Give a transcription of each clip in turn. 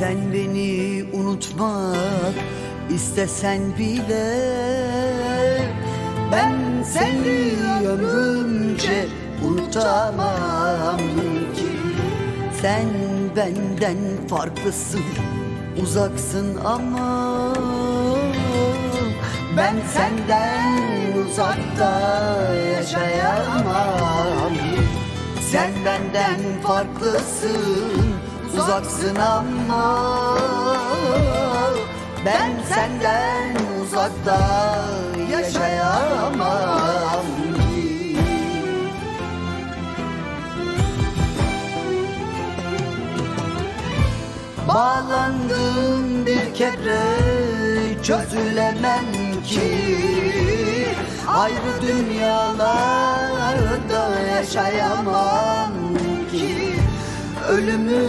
Sen beni unutmak istesen bile Ben seni ömrümce unutamam ki. Sen benden farklısın uzaksın ama Ben senden uzakta yaşayamam. Sen benden farklısın uzaksın ama Ben senden uzakta yaşayamam. Bağlandım bir kere çözülemem ki Ayrı dünyalarda yaşayamam Ölümü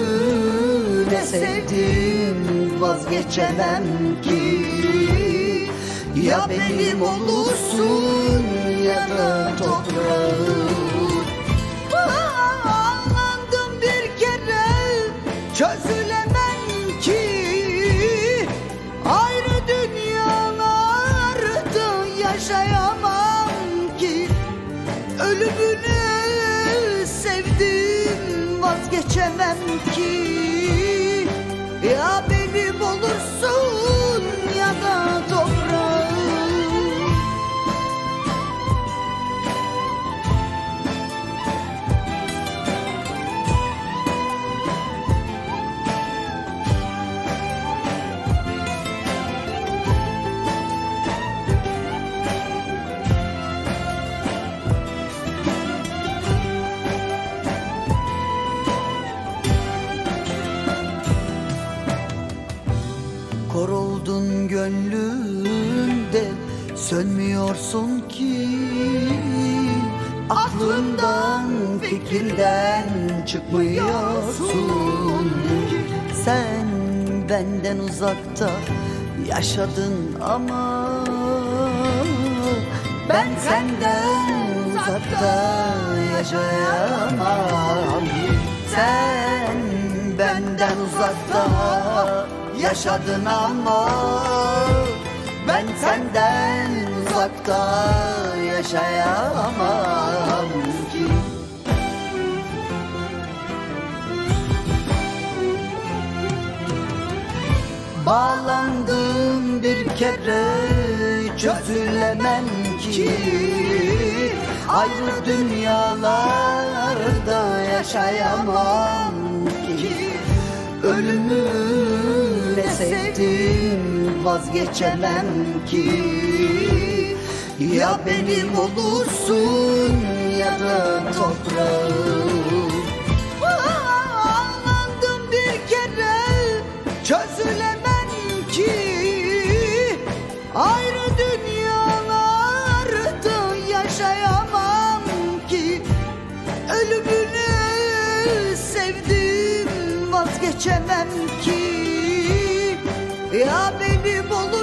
ne sevdim vazgeçemem ki. Ya benim olursun ya da toprağım Bağlandım bir kere çözülemem ki. Ayrı dünyalarda yaşayamam ki. Ölümünü vazgeçemem ki. Ya benim olursun Kor oldun gönlümde sönmüyorsun ki. Aklımdan fikrimden çıkmıyorsun. Sen benden uzakta yaşadın ama Ben senden uzakta yaşayamam. Sen benden uzakta yaşadın ama Ben senden uzakta yaşayamam ki. Bağlandım bir kere çözülemem ki. Ayrı dünyalarda yaşayamam ki. Ölümü sevdim vazgeçemem ki. Ya benim olursun ya da toprağım. Ağlandım bir kere çözülemem ki. Ayrı dünyalarda yaşayamam ki. Ölümünü sevdim vazgeçemem ki Ya benim olur